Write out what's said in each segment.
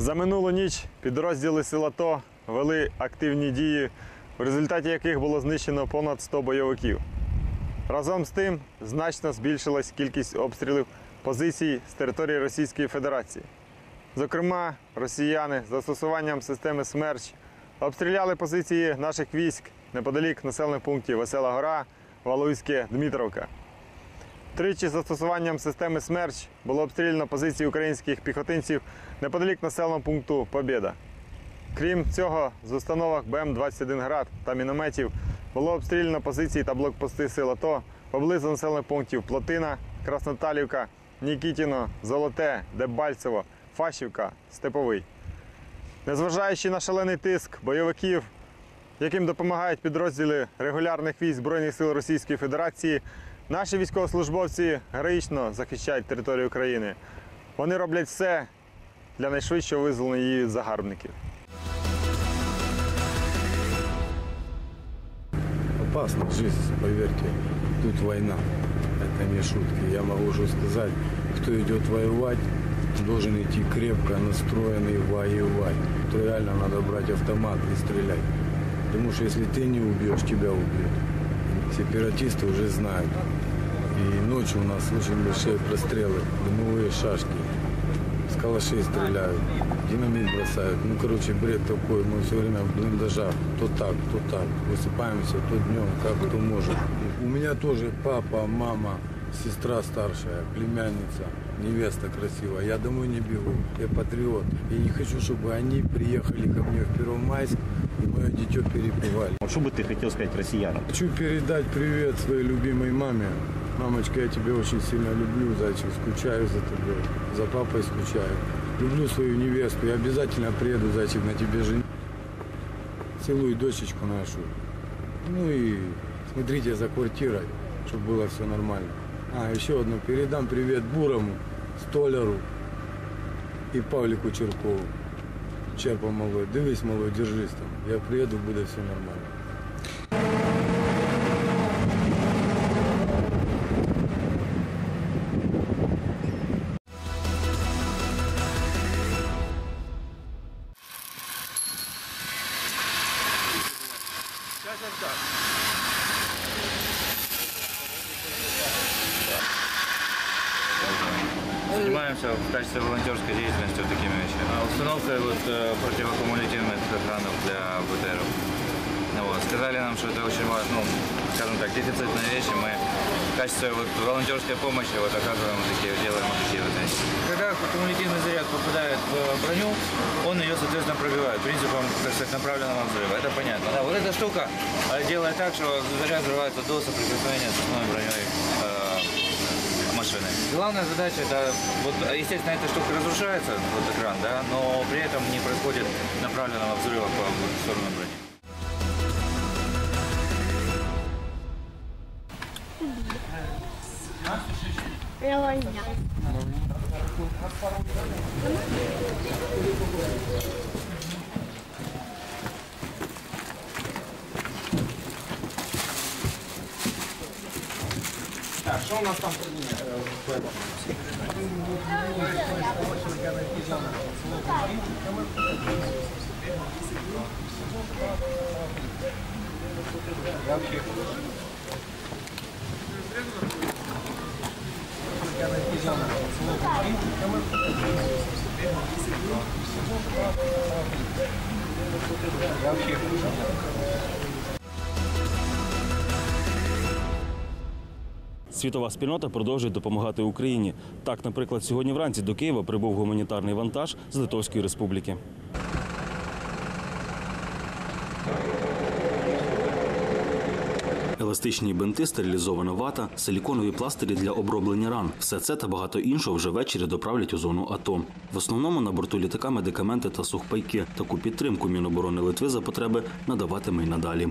За минулу ніч підрозділи сил АТО вели активні дії, в результаті яких було знищено понад 100 бойовиків. Разом з тим значно збільшилась кількість обстрілів позицій з території Російської Федерації. Зокрема, росіяни з застосуванням системи «Смерч» обстріляли позиції наших військ неподалік населених пунктів Весела Гора, Валуйське, Дмитровка. Тричі застосуванням системи «Смерч» було обстріляно позиції українських піхотинців неподалік населеного пункту Побєда. Крім цього, з установок БМ-21 град та мінометів було обстріляно позиції та блокпости сил АТО поблизу населених пунктів Плотина, Красноталівка, Нікітіно, Золоте, Дебальцево, Фашівка, Степовий. Незважаючи на шалений тиск бойовиків, яким допомагають підрозділи регулярних військ Збройних сил Російської Федерації, наші військовослужбовці героїчно захищають територію України. Вони роблять все для найшвидшого визволення її від загарбників. Опасна жизнь, поверьте. Тут война. Это не шутки. Я могу уже сказать, кто идет воевать, должен идти крепко настроенный воевать. То реально надо брать автомат и стрелять. Потому что если ты не убьешь, тебя убьют. Сепаратисты уже знают. И ночью у нас очень большие прострелы, дымовые шашки. С калашей стреляют, динамит бросают. Ну, короче, бред такой. Мы все время в блиндажах. То так, то так. Высыпаемся то днем, как кто может. У меня тоже папа, мама, сестра старшая, племянница, невеста красивая. Я домой не бегу. Я патриот. Я не хочу, чтобы они приехали ко мне в Первомайск и мое дитё перепевали. Вот Что бы ты хотел сказать россиянам? Хочу передать привет своей любимой маме. Мамочка, я тебя очень сильно люблю, зайчик, скучаю за тобой. За папой скучаю. Люблю свою невесту. Я обязательно приеду, зайчик, на тебе женить. Целую дочечку нашу. Ну и смотрите за квартирой, чтобы было все нормально. А, еще одну. Передам привет Бурому, Столяру и Павлику Черкову. Черпа малой. Дивись, малой, держись там. Я приеду, будет все нормально. Занимаемся в качестве волонтерской деятельности вот такими вещами. А Установкой вот, э, противоаккумулятивных экранов для БТР. Ну вот. Сказали нам, что это очень важно, ну, скажем так, дефицитная вещь, и мы в качестве вот, волонтерской помощи вот, оказываем вот такие, делаем вот такие вот вещи. Когда аккумулятивный заряд попадает в броню, он ее, соответственно, пробивает принципом, так сказать, направленного взрыва. Это понятно. Да, вот эта штука э, делает так, что заряд взрывается до соприкосновения с основной броней э. Главная задача это, вот, естественно, эта штука разрушается, вот экран, да, но при этом не происходит направленного взрыва по сторону брони. Лаванья. Світова спільнота продовжує допомагати Україні. Так, наприклад, сьогодні вранці до Києва прибув гуманітарний вантаж з Литовської Республіки. Еластичні бинти, стерилізована вата, силіконові пластирі для оброблення ран. Все це та багато іншого вже ввечері доправлять у зону АТО. В основному на борту літака медикаменти та сухпайки. Таку підтримку Міноборони Литви за потреби надаватиме й надалі.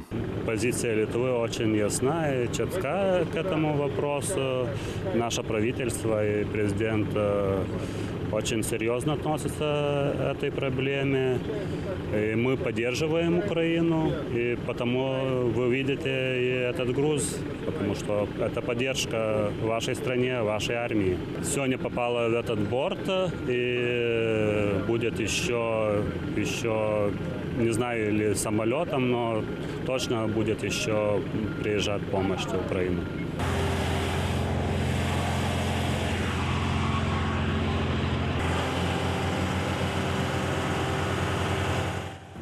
Позиция Литвы очень ясна и четка к этому вопросу. Наше правительство и президент э, очень серьезно относятся к этой проблеме. И мы поддерживаем Украину, и потому вы видите и этот груз, потому что это поддержка вашей стране, вашей армии. Сегодня попало в этот борт, и будет еще, еще не знаю, или самолетом, но точно будет еще приезжать помощь в Украину.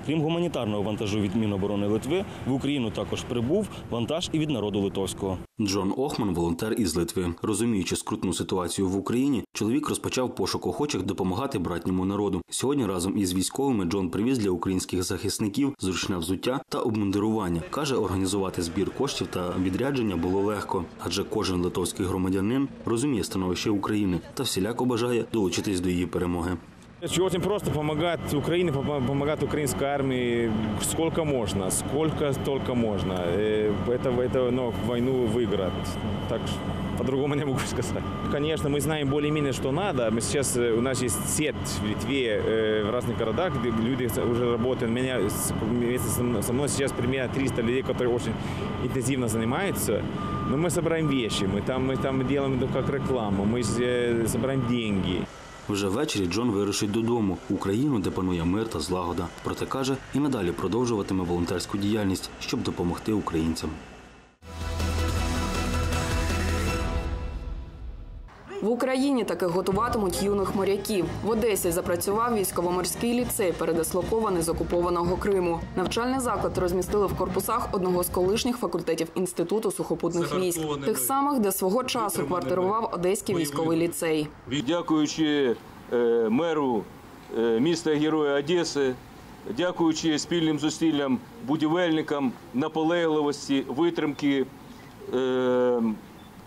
Крім гуманітарного вантажу від Міноборони Литви, в Україну також прибув вантаж і від народу литовського. Джон Охман, волонтер із Литви. Розуміючи скрутну ситуацію в Україні, чоловік розпочав пошук охочих допомагати братньому народу. Сьогодні разом із військовими Джон привіз для українських захисників зручне взуття та обмундирування. каже, організувати збір коштів та відрядження було легко, адже кожен литовський громадянин розуміє становище України та всіляко бажає долучитись до її перемоги. Очень просто помогать Украине, пом- помогать украинской армии сколько можно, сколько только можно. Э, Это, это ну, войну выиграть. Так по-другому не могу сказать. Конечно, мы знаем более-менее, что надо. Мы сейчас, э, у нас есть сеть в Литве, э, в разных городах, где люди уже работают. Меня вместе со мной- сейчас примерно 300 людей, которые очень интенсивно занимаются. Но мы собираем вещи, мы там, мы там делаем это как рекламу, мы собираем деньги. Вже ввечері Джон вирушить додому в Україну, де панує мир та злагода. Проте каже, і надалі продовжуватиме волонтерську діяльність, щоб допомогти українцям. В Україні таки готуватимуть юних моряків. В Одесі запрацював військово-морський ліцей, передислокований з окупованого Криму. Навчальний заклад розмістили в корпусах одного з колишніх факультетів інституту сухопутних військ, тих самих, де свого часу квартирував Одеський військовий ліцей. Дякуючи е, меру е, міста Героя Одеси, дякуючи спільним зусиллям будівельникам, наполегливості, витримки, е,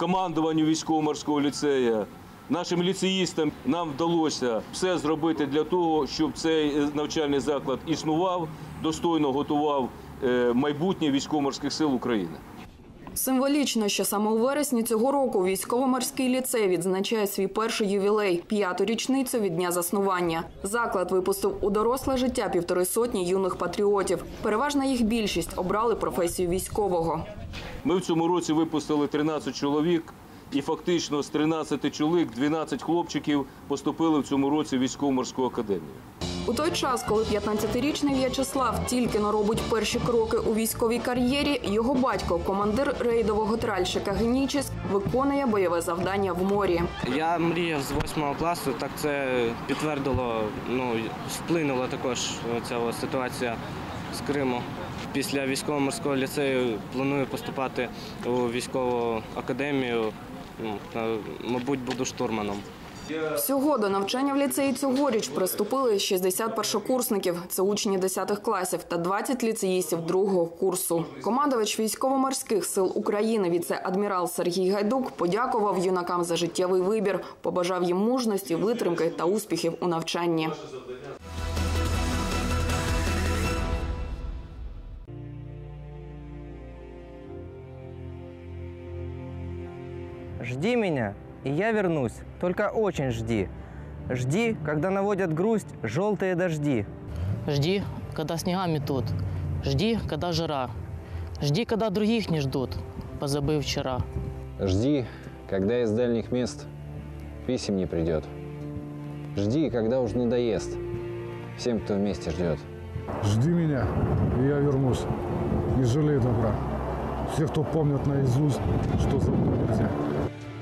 командуванню військово-морського ліцею, нашим ліцеїстам нам вдалося все зробити для того, щоб цей е, навчальний заклад існував, достойно готував е, майбутнє військово-морських сил України. Символічно, що саме у вересні цього року військово-морський ліцей відзначає свій перший ювілей п'яту річницю від дня заснування. Заклад випустив у доросле життя півтори сотні юних патріотів. Переважна їх більшість обрали професію військового. Ми в цьому році випустили 13 чоловік, і фактично з 13 чоловік 12 хлопчиків поступили в цьому році в військово-морську академію. У той час, коли 15-річний В'ячеслав тільки но робить перші кроки у військовій кар'єрі, його батько, командир рейдового тральщика Генічіс, виконує бойове завдання в морі. Я мріяв з восьмого класу, так це підтвердило, ну вплинула також ця ситуація з Криму. Після військово-морського ліцею планую поступати у військову академію. Ну, мабуть, буду штурманом. Всього до навчання в ліцеї цьогоріч приступили 60 першокурсників. Це учні 10 класів та 20 ліцеїстів другого курсу. Командувач військово-морських сил України, віце-адмірал Сергій Гайдук, подякував юнакам за життєвий вибір, побажав їм мужності, витримки та успіхів у навчанні. Жди меня, и я вернусь. Только очень жди. Жди, когда наводят грусть желтые дожди. Жди, когда снега метут. Жди, когда жара. Жди, когда других не ждут, позабыв вчера. Жди, когда из дальних мест писем не придет. Жди, когда уж надоест всем, кто вместе ждет. Жди меня, и я вернусь. Не жалей добра. Все, кто помнят наизусть, что за мной нельзя.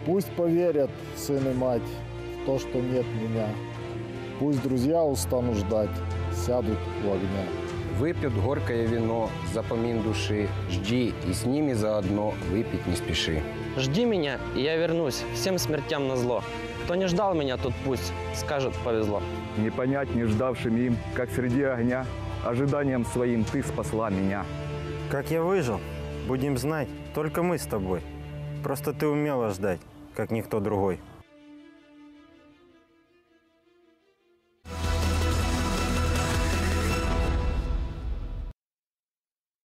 Пусть поверят сын и мать в то, что нет меня. Пусть друзья устанут ждать, сядут у огня. Выпьют горькое вино, запомин души. Жди, и с ними заодно выпить не спеши. Жди меня, и я вернусь, всем смертям на зло. Кто не ждал меня, тот пусть скажет повезло. Не понять не ждавшим им, как среди огня, ожиданием своим ты спасла меня. Как я выжил, будем знать, только мы с тобой. Просто ты умела ждать, как никто другой.